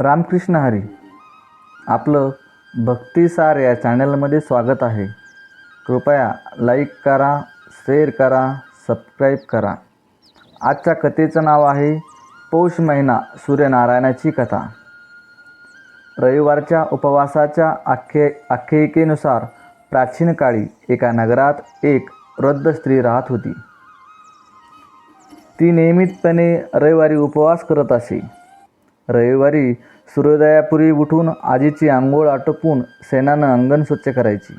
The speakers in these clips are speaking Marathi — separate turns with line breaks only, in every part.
रामकृष्ण हरी. आपलं भक्तिसार या चॅनलमध्ये स्वागत आहे. कृपया लाईक करा शेअर करा सबस्क्राईब करा. आजच्या कथेचं नाव आहे पौष महिना सूर्यनारायणाची कथा. रविवारच्या उपवासाच्या आख्ये आख्यायिकेनुसार प्राचीन काळी एका नगरात एक वृद्ध स्त्री राहत होती. ती नियमितपणे रविवारी उपवास करत असे. रविवारी सूर्योदयापूर्वी उठून आजीची आंघोळ आटोपून सेनानं अंगण स्वच्छ करायची.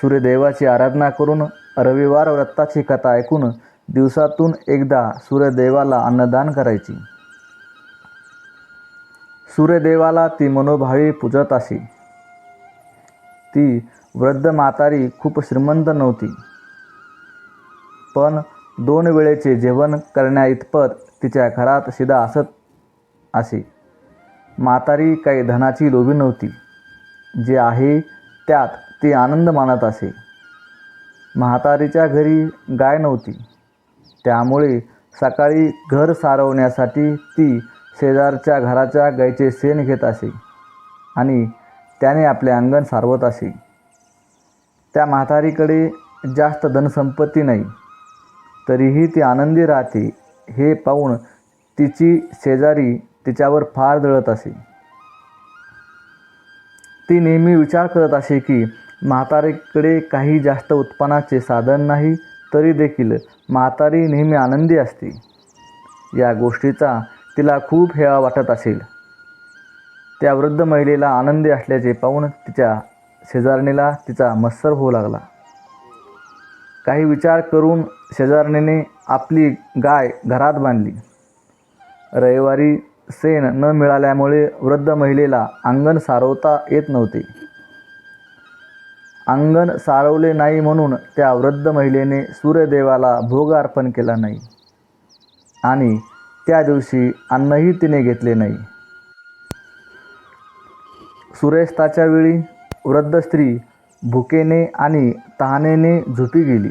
सूर्यदेवाची आराधना करून रविवार व्रताची कथा ऐकून दिवसातून एकदा सूर्यदेवाला अन्नदान करायची. सूर्यदेवाला ती मनोभावी पूजत असे. ती वृद्ध म्हातारी खूप श्रीमंत नव्हती. पण दोन वेळेचे जेवण करण्या इतपत तिच्या घरात शिदा असत असे. म्हातारी काही धनाची लोभी नव्हती. जे आहे त्यात ती आनंद मानत असे. म्हातारीच्या घरी गाय नव्हती. त्यामुळे सकाळी घर सारवण्यासाठी ती शेजारच्या घराच्या गायीचे शेण घेत असे आणि त्याने आपले अंगण सारवत असे. त्या म्हातारीकडे जास्त धनसंपत्ती नाही. तरीही ती आनंदी राहते हे पाहून तिची शेजारी तिच्यावर फार दळत असे. ती नेहमी विचार करत असे की म्हातारीकडे काही जास्त उत्पन्नाचे साधन नाही तरी देखील म्हातारी नेहमी आनंदी असते. या गोष्टीचा तिला खूप हेवा वाटत असेल. त्या वृद्ध महिलेला आनंदी असल्याचे पाहून तिच्या शेजारणीला तिचा मत्सर होऊ लागला. काही विचार करून शेजारणीने आपली गाय घरात बांधली. रविवारी सेन न मिळाल्यामुळे वृद्ध महिलेला अंगण सारवता येत नव्हते. अंगण सारवले नाही म्हणून त्या वृद्ध महिलेने सूर्यदेवाला भोग अर्पण केला नाही आणि त्या दिवशी अन्नही तिने घेतले नाही. सूर्यास्ताच्या वेळी वृद्ध स्त्री भुकेने आणि तहानेने झोपी गेली.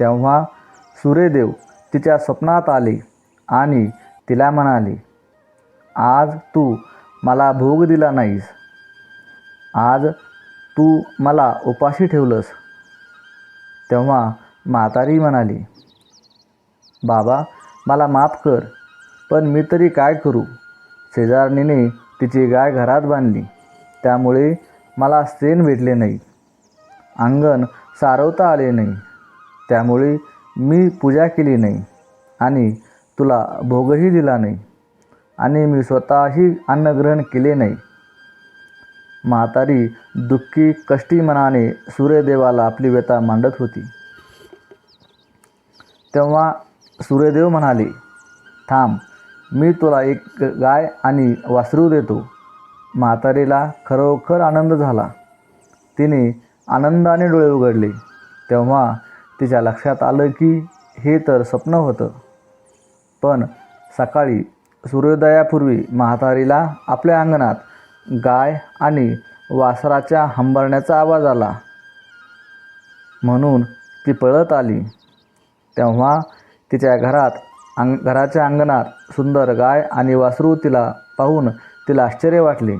तेव्हा सूर्यदेव तिच्या स्वप्नात आले आणि तिला म्हणाली आज तू मला भोग दिला नाहीस. आज तू मला उपाशी ठेवलंस. तेव्हा म्हातारी म्हणाली बाबा मला माफ कर पण मी तरी काय करू? शेजारणीने तिची गाय घरात बांधली. त्यामुळे मला सेन भेटले नाही. अंगण सारवता आले नाही. त्यामुळे मी पूजा केली नाही. आणि तुला भोगही दिला नाही आणि मी स्वतःही अन्नग्रहण केले नाही. म्हातारी दुःखी कष्टी मनाने सूर्यदेवाला आपली व्यथा मांडत होती. तेव्हा सूर्यदेव म्हणाले थांब मी तुला एक गाय आणि वासरू देतो. म्हातारीला खरोखर आनंद झाला. तिने आनंदाने डोळे उघडले. तेव्हा तिच्या लक्षात आलं की हे तर स्वप्न होतं. पण सकाळी सूर्योदयापूर्वी म्हातारीला आपल्या अंगणात गाय आणि वासराच्या हंबरण्याचा आवाज आला. म्हणून ती पळत आली. तेव्हा तिच्या घरात अंग घराच्या अंगणात सुंदर गाय आणि वासरू तिला पाहून तिला आश्चर्य वाटले.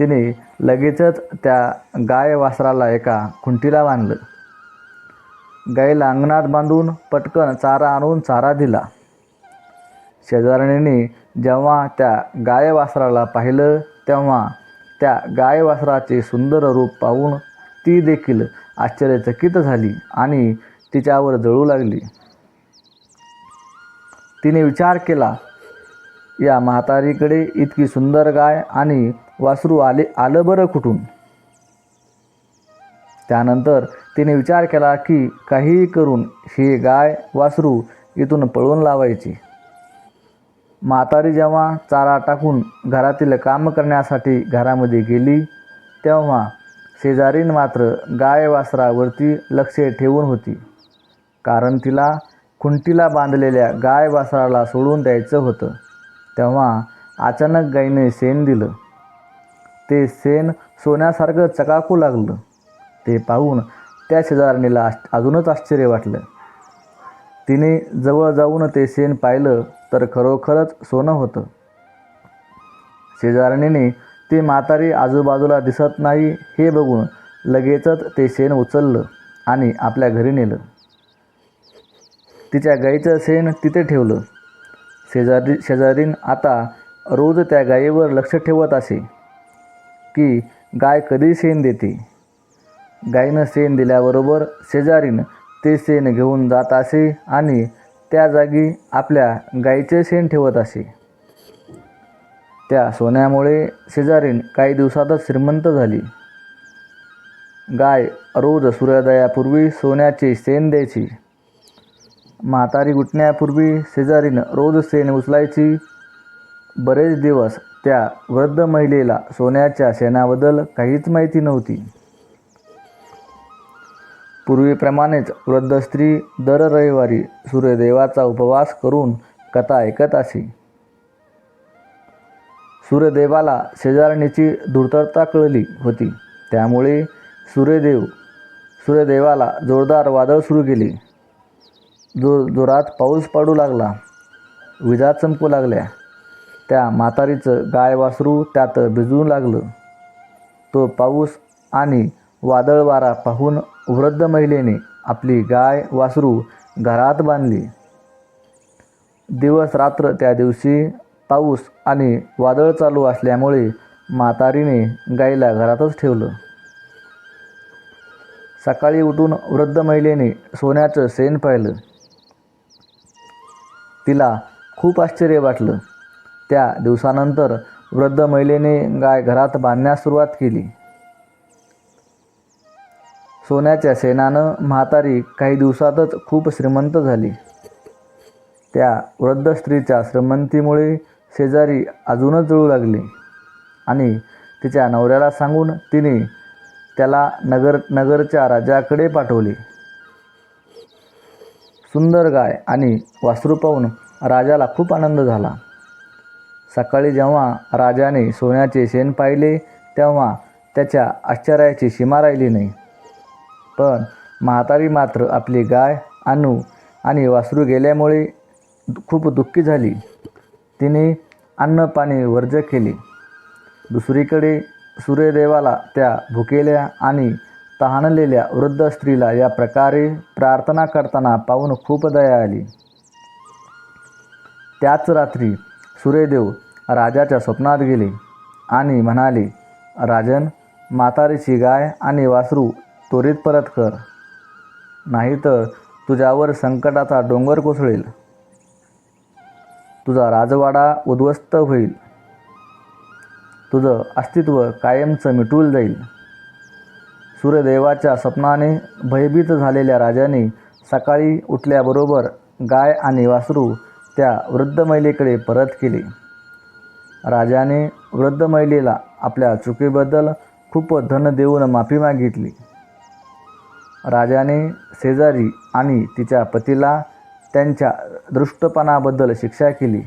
तिने लगेचच त्या गाय वासराला एका खुंटीला बांधलं. गाईला अंगणात बांधून पटकन चारा आणून चारा दिला. शेजारणीने जेव्हा त्या गायवासराला पाहिलं तेव्हा त्या गायवासराचे सुंदर रूप पाहून ती देखील आश्चर्यचकित झाली आणि तिच्यावर जळू लागली. तिने विचार केला या म्हातारीकडे इतकी सुंदर गाय आणि वासरू आले आलं बरं कुठून? त्यानंतर तिने विचार केला की काहीही करून ही गाय वासरू इथून पळवून लावायची. म्हातारी जेव्हा चारा टाकून घरातील काम करण्यासाठी घरामध्ये गेली तेव्हा शेजारीन मात्र गाय वासरावरती लक्ष ठेवून होती. कारण तिला खुंटीला बांधलेल्या गाय वासराला सोडून द्यायचं होतं. तेव्हा अचानक गायीने शेण दिलं. ते शेण सोन्यासारखं चकाकू लागलं. ते पाहून त्या शेजारणीला अजूनच आश्चर्य वाटलं. तिने जवळ जाऊन ते शेण पाहिलं. तर खरोखरच सोनं होतं. शेजारणीने ती म्हातारी आजूबाजूला दिसत नाही हे बघून लगेचच ते शेण उचललं आणि आपल्या घरी नेलं. तिच्या गाईचं शेण तिथे ठेवलं. शेजारी शेजारीन आता रोज त्या गायीवर लक्ष ठेवत असे की गाय कधी शेण देते? गायीनं शेण दिल्याबरोबर शेजारीन ते शेण घेऊन जात असे आणि त्या जागी आपल्या गाईचे शेण ठेवत असे. त्या सोन्यामुळे शेजारीन काही दिवसातच श्रीमंत झाली. गाय रोज सूर्योदयापूर्वी सोन्याचे शेण द्यायची. म्हातारी उठण्यापूर्वी शेजारीन रोज शेण उचलायची. बरेच दिवस त्या वृद्ध महिलेला सोन्याच्या शेणाबद्दल काहीच माहिती नव्हती. पूर्वीप्रमाणेच वृद्ध स्त्री दर रविवारी सूर्यदेवाचा उपवास करून कथा ऐकत असे. सूर्यदेवाला शेजारणीची धूर्तता कळली होती. त्यामुळे सूर्यदेव सूर्यदेवाला जोरदार वादळ सुरू केले. जो जोरात पाऊस पडू लागला विजा चमकू लागल्या. त्या म्हातारीचं गाय वासरू त्यात भिजू लागलं. तो पाऊस आणि वादळ वारा पाहून वृद्ध महिलेने आपली गाय वासरू घरात बांधली. दिवस रात्र त्या दिवशी पाऊस आणि वादळ चालू असल्यामुळे म्हातारीने गाईला घरातच ठेवलं. सकाळी उठून वृद्ध महिलेने सोन्याचं सेन पाहिलं. तिला खूप आश्चर्य वाटलं. त्या दिवसानंतर वृद्ध महिलेने गाय घरात बांधण्यास सुरुवात केली. सोन्याच्या शेणानं म्हातारी काही दिवसातच खूप श्रीमंत झाली. त्या वृद्ध स्त्रीच्या श्रीमंतीमुळे शेजारी अजूनच जळू लागले आणि तिच्या नवऱ्याला सांगून तिने त्याला नगर नगरच्या राजाकडे पाठवले. सुंदर गाय आणि वासरू पाहून राजाला खूप आनंद झाला. सकाळी जेव्हा राजाने सोन्याचे शेण पाहिले तेव्हा त्याच्या आश्चर्याची सीमा राहिली नाही. पण म्हातारी मात्र आपली गाय आणू आणि वासरू गेल्यामुळे खूप दुःखी झाली. तिने अन्नपाणी वर्ज केले. दुसरीकडे सूर्यदेवाला त्या भुकेल्या आणि तहानलेल्या वृद्ध स्त्रीला या प्रकारे प्रार्थना करताना पाहून खूप दया आली. त्याच रात्री सूर्यदेव राजाच्या स्वप्नात गेले आणि म्हणाले राजन म्हातारीची गाय आणि वासरू त्वरित परत कर. नाहीतर तुझ्यावर संकटाचा डोंगर कोसळेल. तुझा राजवाडा उद्ध्वस्त होईल. तुझं अस्तित्व कायमचं मिटून जाईल. सूर्यदेवाच्या स्वप्नाने भयभीत झालेल्या राजाने सकाळी उठल्याबरोबर गाय आणि वासरू त्या वृद्ध महिलेकडे परत केले. राजाने वृद्ध महिलेला आपल्या चुकीबद्दल खूप धन देऊन माफी मागितली. राजाने शेजारी आणि तिच्या पतीला त्यांच्या दृष्टपणाबद्दल शिक्षा केली.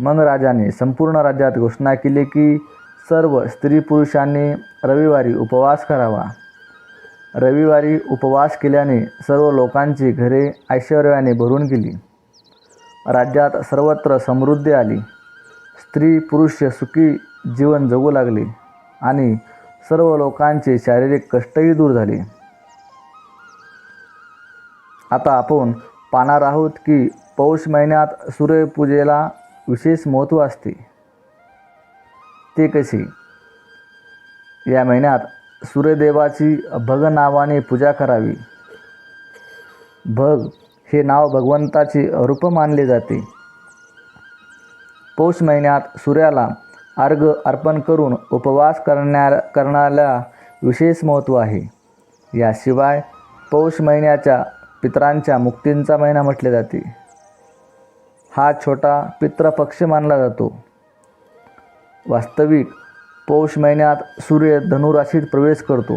मग राजाने संपूर्ण राज्यात घोषणा केली की सर्व स्त्री पुरुषांनी रविवारी उपवास करावा. रविवारी उपवास केल्याने सर्व लोकांची घरे ऐश्वर्याने भरून गेली. राज्यात सर्वत्र समृद्धी आली. स्त्री पुरुष सुखी जीवन जगू लागले आणि सर्व लोकांचे शारीरिक कष्टही दूर झाले. आता आपण पाहणार आहोत की पौष महिन्यात सूर्यपूजेला विशेष महत्त्व असते. ते कसे? या महिन्यात सूर्यदेवाची भग नावाने पूजा करावी. भग हे नाव भगवंताचे रूप मानले जाते. पौष महिन्यात सूर्याला अर्घ अर्पण करून उपवास करण्या करण्याला विशेष महत्त्व आहे. याशिवाय पौष महिन्याच्या पितरांच्या मुक्तींचा महिना म्हटले जाते. हा छोटा पितृपक्ष मानला जातो. वास्तविक पौष महिन्यात सूर्य धनुराशीत प्रवेश करतो.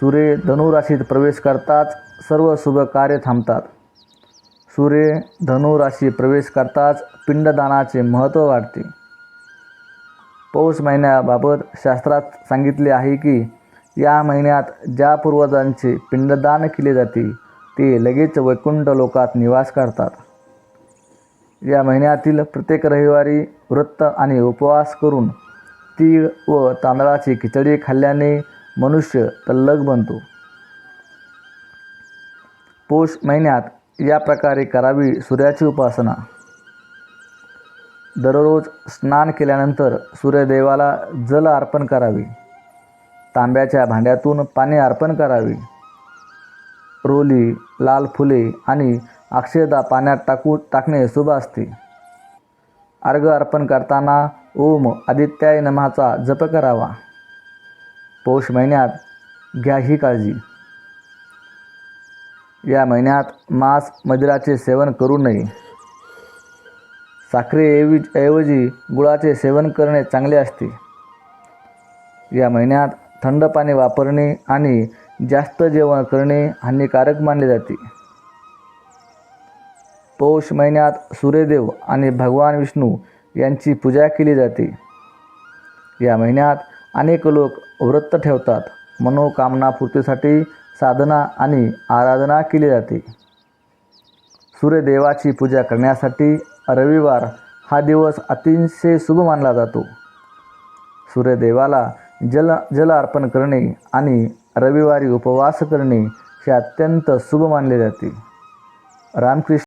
सूर्य धनुराशीत प्रवेश करताच सर्व शुभ कार्य थांबतात. सूर्य धनुराशी प्रवेश करताच पिंडदानाचे महत्त्व वाढते. पौष महिन्याबाबत शास्त्रात सांगितले आहे की या महिन्यात ज्या पूर्वजांचे पिंडदान केले जाते ते लगेच वैकुंठ लोकात निवास करतात. या महिन्यातील प्रत्येक रविवारी व्रत आणि उपवास करून तीळ व तांदळाची खिचडी खाल्ल्याने मनुष्य तल्लग बनतो. पौष महिन्यात या प्रकारे करावी सूर्याची उपासना. दररोज स्नान केल्यानंतर सूर्यदेवाला जल अर्पण करावे. तांब्याच्या भांड्यातून पाणी अर्पण करावे. रोली लाल फुले आणि अक्षदा पाण्यात टाकू टाकणे शुभ असते. अर्घ अर्पण करताना ओम आदित्याय नमाचा जप करावा. पौष महिन्यात घ्या ही काळजी. या महिन्यात मांस मदिराचे सेवन करू नये. साखरेऐवजी ऐवजी गुळाचे सेवन करणे चांगले असते. या महिन्यात थंड पाणी वापरणे आणि जास्त जेवण करणे हानिकारक मानले जाते. पौष महिन्यात सूर्यदेव आणि भगवान विष्णू यांची पूजा केली जाते. या महिन्यात अनेक लोक व्रत ठेवतात. मनोकामनापूर्तीसाठी साधना आणि आराधना केली जाते. सूर्यदेवाची पूजा करण्यासाठी रविवार हा दिवस अतिशय शुभ मानला जातो. सूर्यदेवाला जल जल अर्पण करणे आणि रविवारी उपवास करणे हे अत्यंत शुभ मानले जाते. रामकृष्ण